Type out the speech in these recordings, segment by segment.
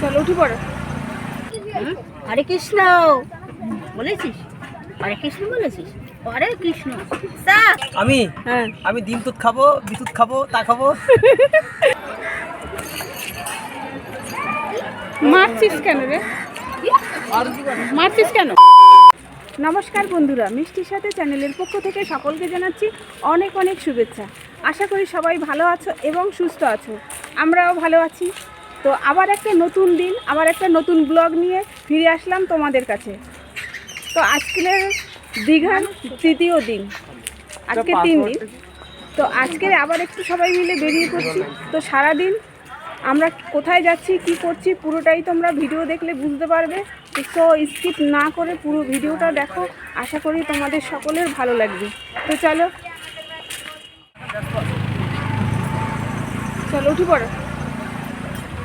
চলো উঠি পড়ো। হরে কৃষ্ণ। বলেছিস? হরে কৃষ্ণ বলেছিস? হরে কৃষ্ণ। আমি? হ্যাঁ। আমি ডিম দুধ খাব বিদ্যুৎ খাব তা খাব? মারছিস কেন রে? মারছিস কেন? নমস্কার বন্ধুরা মিষ্টির সাথে চ্যানেলের পক্ষ থেকে সকলকে জানাচ্ছি অনেক অনেক শুভেচ্ছা। আশা করি সবাই ভালো আছো এবং সুস্থ আছো। আমরাও ভালো আছি। তো আবার একটা নতুন দিন, আবার একটা নতুন ব্লগ নিয়ে ফিরে আসলাম তোমাদের কাছে। তো আজকের দীঘার তৃতীয় দিন। আজকে তিন দিন। তো আজকে আবার একটু সবাই মিলে বেরিয়ে পড়ছি। তো সারাদিন আমরা কোথায় যাচ্ছি, কি করছি, পুরোটাই তোমরা ভিডিও দেখলে বুঝতে পারবে। তো স্কিপ না করে পুরো ভিডিওটা দেখো। আশা করি তোমাদের সকলের ভালো লাগবে। তো চলো চলো উঠি পড়ো।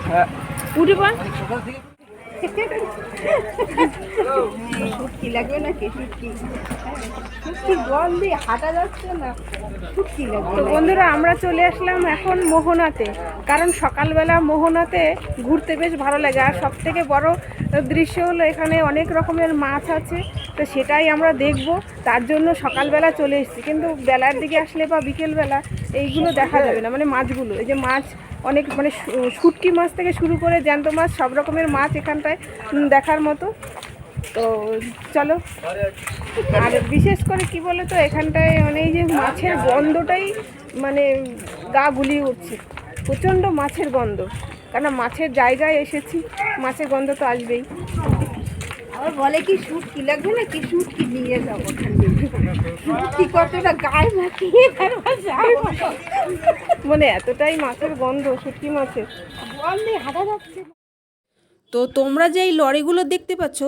হ্যাঁ। উঠি পড়। শুটকি লাগবে নাকি? জল দিয়ে হাঁটা যাচ্ছে না। শুটকি লাগবে তো বন্ধুরা আমরা চলে আসলাম এখন মোহনাতে। কারণ সকালবেলা মোহনাতে ঘুরতে বেশ ভালো লাগে। আর সব থেকে বড় দৃশ্য হলো এখানে অনেক রকমের মাছ আছে। তো সেটাই আমরা দেখব। তার জন্য সকালবেলা চলে এসেছি। কিন্তু বেলার দিকে আসলে বা বিকেলবেলা এইগুলো দেখা যাবে না। মানে মাছগুলো এই যে মাছ অনেক মানে শুটকি মাছ থেকে শুরু করে জ্যান্ত মাছ, সব রকমের মাছ এখানটায় দেখার মতো। তো চলো, আর বিশেষ করে কি বলো তো এখানটায় মানে এই যে মাছের গন্ধটাই মানে গা গুলিয়ে উঠছে। প্রচণ্ড মাছের গন্ধ। কেন মাছের জায়গায় এসেছি, মাছের গন্ধ তো আসবেই। আবার বলে কি শুটকি লাগবে না? কি শুটকি নিয়ে যাব কি কতটা গায়ে মাখিয়ে মানে এতটাই মাছের গন্ধ শুটকি মাছের। গন্ধে হাঁটা যাচ্ছে। তো তোমরা যে এই লরিগুলো দেখতে পাচ্ছ,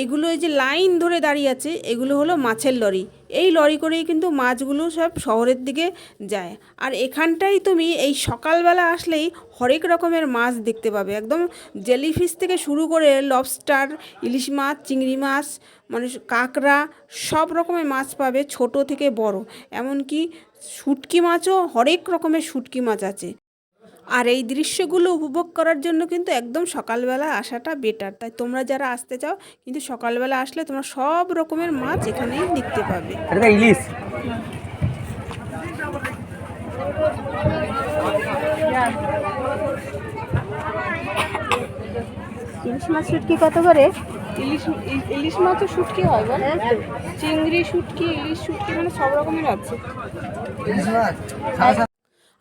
এইগুলো এই যে লাইন ধরে দাঁড়িয়ে আছে, এগুলো হলো মাছের লরি। এই লরি করেই কিন্তু মাছগুলো সব শহরের দিকে যায়। আর এখানটাই তুমি এই সকালবেলা আসলেই হরেক রকমের মাছ দেখতে পাবে। একদম জেলিফিশ থেকে শুরু করে লবস্টার, ইলিশ মাছ, চিংড়ি মাছ মানে কাঁকড়া, সব রকমের মাছ পাবে, ছোট থেকে বড়। এমনকি শুটকি মাছও হরেক রকমের শুটকি মাছ আছে। আর এই দৃশ্যগুলো উপভোগ করার জন্য কিন্তু একদম সকালবেলা আসাটা বেটার তাই তোমরা যারা আসতে চাও কিন্তু সকালবেলা আসলে তোমরা সব রকমের মাছ এখানেই দেখতে পাবে। ইলিশ। ইলিশ মাছ শুটকি কত করে? ইলিশ ইলিশ মাছও শুটকি হয় বল? চিংড়ি শুটকি ইলিশ শুটকি মানে সব রকমের আছে।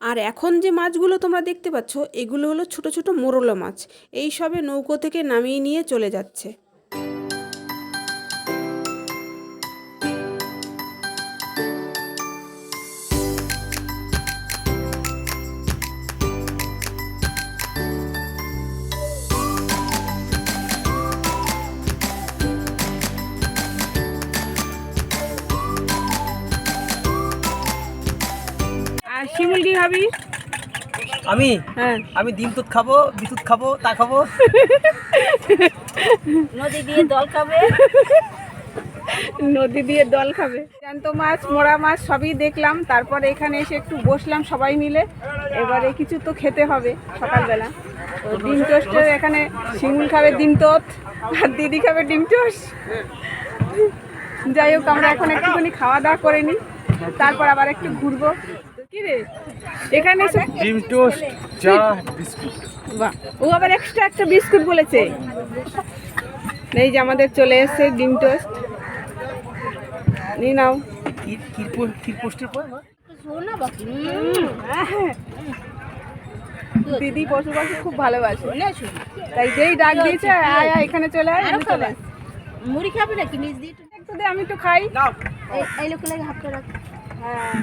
আর এখন যে মাছগুলো তোমরা দেখতে পাচ্ছ, এগুলো হলো ছোট ছোট মোরলা মাছ। এই সবে নৌকো থেকে নামিয়ে নিয়ে চলে যাচ্ছে। কি খাবি আমি? হ্যাঁ। আমি ডিম দুধ খাব বিদ্যুৎ খাব তা খাব। নদী দিয়ে দল খাবে। নদী দিয়ে দল খাবে। জ্যান্ত মাছ মোড়া মাছ সবই দেখলাম। তারপরে এখানে এসে একটু বসলাম সবাই মিলে। এবারে কিছু তো খেতে হবে সকালবেলা। তো ডিম টোস্টের এখানে শিমুল খাবে ডিম টোস্ট আর দিদি খাবে ডিম টোস্ট। যাই হোক আমরা এখন একটুখানি খাওয়া দাওয়া করে নিই। তারপর আবার একটু ঘুরবো। কি রে? এখানে ডিম টোস্ট চা বিস্কুট। বাহ। ও আবার এক্সট্রা একটা বিস্কুট বলেছে। এই যে আমাদের চলে এসেছে ডিম টোস্ট। নিয়ে নাও। দিদি পশু পাখি খুব ভালোবাসে। তাই যেই ডাক দিয়েছে আয় আয় এখানে চলে আয় আমি চলে আসি। মুড়ি খাবে নাকি? নিজ দিয়ে একটু- দে আমি একটু খাই। এই- এই লোক লাগে হাফটা রাখ হ্যাঁ।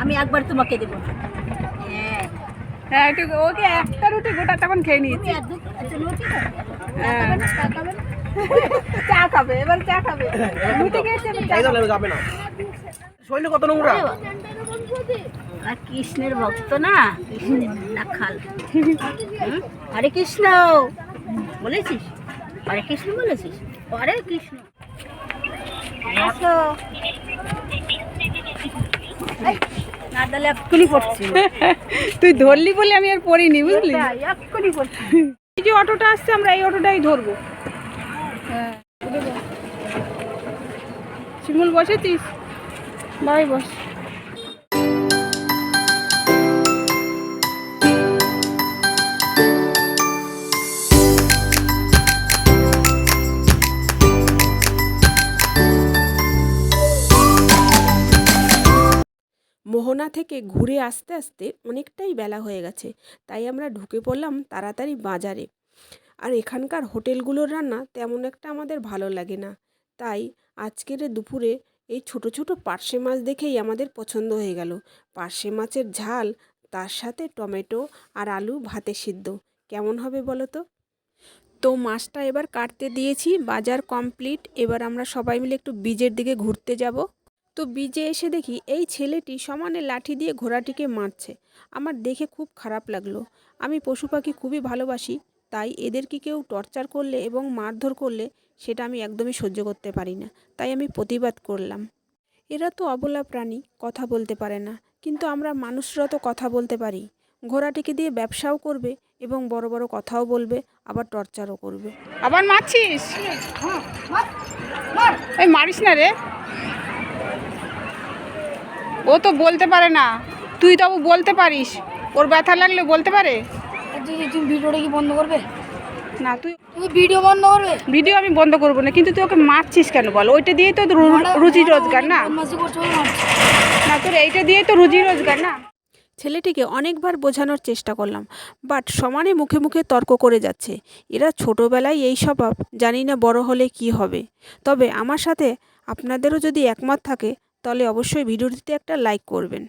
আমি একবার তোমাকে দেবো। হ্যাঁ হ্যাঁ একটু ওকে একটা রুটি গোটা তখন খেয়ে নিয়েছি। আচ্ছা? হ্যাঁ। চা খাবে চা খাবে এবার চা খাবে। রুটি খেয়েছে যাবে না। শরীরে কত নোংরা? আর কৃষ্ণের ভক্ত না? কৃষ্ণের হুম? হরে কৃষ্ণ। বলেছিস? হরে কৃষ্ণ বলেছিস? হরে কৃষ্ণ। আসো। তুই ধরলি বলে আমি আর পড়িনি বুঝলি? এই যে অটোটা আসছে আমরা এই অটোটাই ধরবো। হ্যাঁ। শিমুল বসেছিস? বাই বস। মোহনা থেকে ঘুরে আসতে আসতে অনেকটাই বেলা হয়ে গেছে, তাই আমরা ঢুকে পড়লাম তাড়াতাড়ি বাজারে। আর এখানকার হোটেলগুলোর রান্না তেমন একটা আমাদের ভালো লাগে না। তাই আজকের দুপুরে এই ছোট ছোট পার্শে মাছ দেখেই আমাদের পছন্দ হয়ে গেল। পার্শে মাছের ঝাল, তার সাথে টমেটো আর আলু ভাতে সিদ্ধ। কেমন হবে বলো তো? তো মাছটা এবার কাটতে দিয়েছি, বাজার কমপ্লিট। এবার আমরা সবাই মিলে একটু বীজের দিকে ঘুরতে যাব। তো বীজে এসে দেখি এই ছেলেটি সমানে লাঠি দিয়ে ঘোড়াটিকে মারছে। আমার দেখে খুব খারাপ লাগল। আমি পশু পাখি খুবই ভালোবাসি তাই এদেরকে কেউ টর্চার করলে এবং মারধর করলে সেটা আমি একদমই সহ্য করতে পারি না তাই আমি প্রতিবাদ করলাম। এরা তো অবলা প্রাণী কথা বলতে পারে না কিন্তু আমরা মানুষরা তো কথা বলতে পারি। ঘোড়াটিকে দিয়ে ব্যবসাও করবে এবং বড় বড় কথাও বলবে আবার টর্চারও করবে। আবার মারছিস? মারিস না রে। ও তো বলতে পারে না। তুই তবু বলতে পারিস। ওর ব্যথা লাগলে বলতে পারে? তুমি তুমি ভিডিওটা কি বন্ধ করবে? না তুই তুমি ভিডিও বন্ধ করবে? ভিডিও আমি বন্ধ করব না কিন্তু তুই ওকে মারছিস কেন বল? ওইটা দিয়েই তো রুজি রোজগার না। না তোর এইটা দিয়েই তো রুজি রোজগার না? ছেলেটিকে অনেকবার বোঝানোর চেষ্টা করলাম বাট সমানে মুখে মুখে তর্ক করে যাচ্ছে। এরা ছোটোবেলায় এই স্বভাব জানি না বড় হলে কি হবে। তবে আমার সাথে আপনাদেরও যদি একমত থাকে তাহলে অবশ্যই ভিডিওটিতে একটা লাইক করবেন।